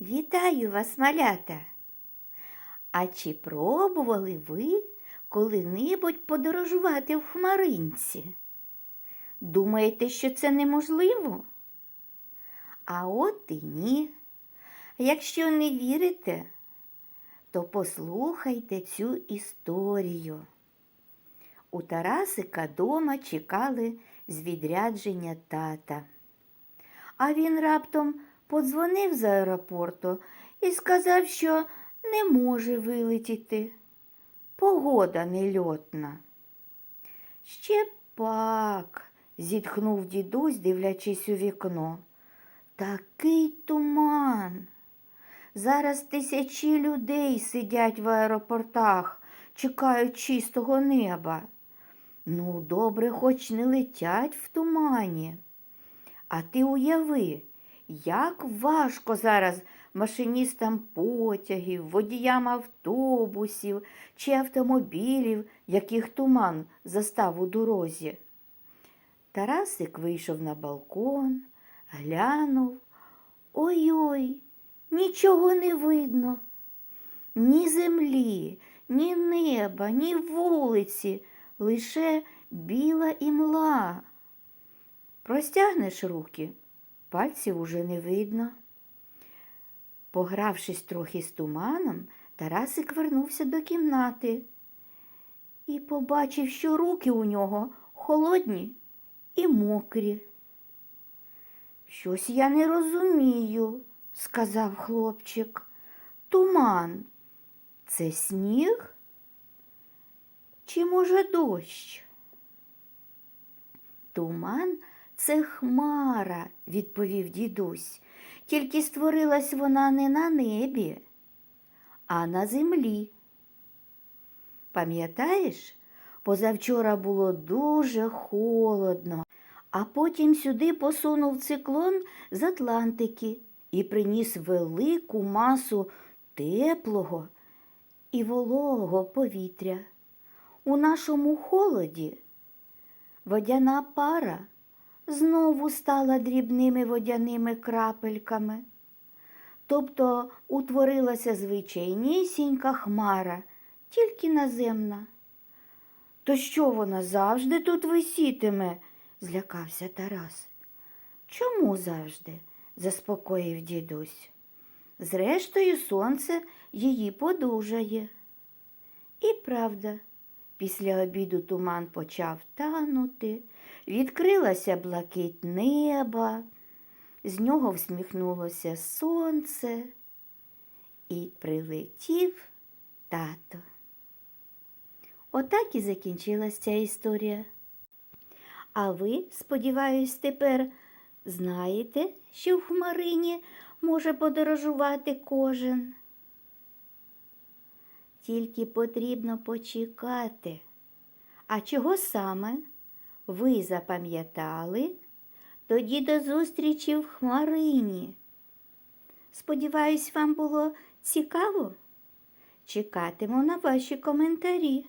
Вітаю вас, малята! А чи пробували ви коли-небудь подорожувати в хмаринці? Думаєте, що це неможливо? А от і ні. Якщо не вірите, то послухайте цю історію. У Тарасика дома чекали з відрядження тата. А він раптом подзвонив з аеропорту і сказав, що не може вилетіти. Погода нельотна. Ще пак, зітхнув дідусь, дивлячись у вікно. Такий туман. Зараз тисячі людей сидять в аеропортах, чекають чистого неба. Ну, добре, хоч не летять в тумані. А ти уяви, як важко зараз машиністам потягів, водіям автобусів чи автомобілів, яких туман застав у дорозі. Тарасик вийшов на балкон, глянув. Ой-ой, нічого не видно. Ні землі, ні неба, ні вулиці, лише біла імла. Простягнеш руки, пальців уже не видно. Погравшись трохи з туманом, Тарасик вернувся до кімнати і побачив, що руки у нього холодні і мокрі. Щось я не розумію, сказав хлопчик. Туман це сніг? Чи, може, дощ? Туман це хмара, відповів дідусь, тільки створилась вона не на небі, а на землі. Пам'ятаєш, позавчора було дуже холодно, а потім сюди посунув циклон з Атлантики і приніс велику масу теплого і вологого повітря. У нашому холоді водяна пара знову стала дрібними водяними крапельками. Тобто утворилася звичайнісінька хмара, тільки наземна. То що вона завжди тут висітиме? злякався Тарас. Чому завжди? заспокоїв дідусь. Зрештою, сонце її подужає. І правда, після обіду туман почав танути, відкрилася блакить неба, з нього всміхнулося сонце і прилетів тато. Отак і закінчилась ця історія. А ви, сподіваюсь, тепер знаєте, що в хмарині може подорожувати кожен. Тільки потрібно почекати. А чого саме ви запам'ятали? Тоді до зустрічі в хмарині. Сподіваюсь, вам було цікаво? Чекатиму на ваші коментарі.